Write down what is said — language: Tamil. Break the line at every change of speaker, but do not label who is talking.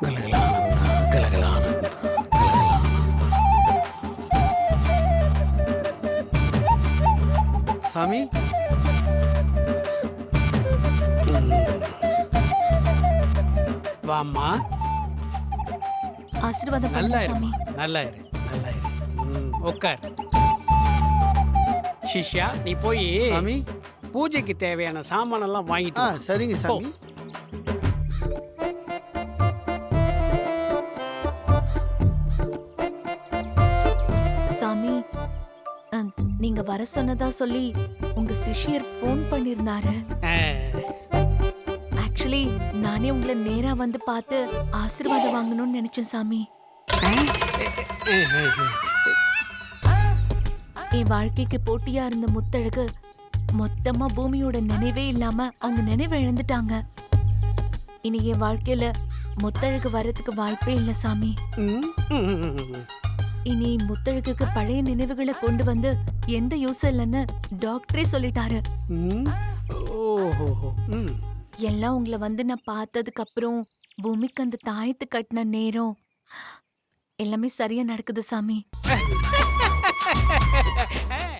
கலகலானந்தா கலகலானந்தா
சாமி?
வாம்மா.
ஆசீர்வாதம்
நல்லா
பண்ணுங்க சாமி.
இரு நல்லா இரு. நல்லா இரு. ம், உட்கார் சிஷ்யா நீ போய்
சாமி?
பூஜைக்கு தேவையான சாமானெல்லாம் வாங்கிட்டு
ஆ
வா.
சரிங்க சாமி.
அஹ், நீங்க வர சொன்னதா சொல்லி உங்க சிஷ்யர் ஃபோன் பண்ணிருந்தாரு. ஆக்சுவலி நானே உங்களை நேரா வந்து பார்த்து ஆசீர்வாதம் வாங்கணும்னு நினைச்சேன் சாமி. என் வாழ்க்கைக்கு போட்டியா இருந்த முத்தழகு மொத்தமா பூமியோட நினைவே இல்லாம அவங்க நினைவு இழந்துட்டாங்க. இனி என் வாழ்க்கையில முத்தழகு வர்றதுக்கு வாய்ப்பே இல்ல சாமி. இனி முத்தழகுக்கு பழைய நினைவுகளை கொண்டு வந்து எந்த யூஸ் இல்லைன்னு டாக்டரே சொல்லிட்டாரு. எல்லாம் உங்களை வந்து நான் பார்த்ததுக்கு அப்புறம் பூமிக்கு அந்த தாயத்து கட்டின நேரம் எல்லாமே சரியா நடக்குது சாமி.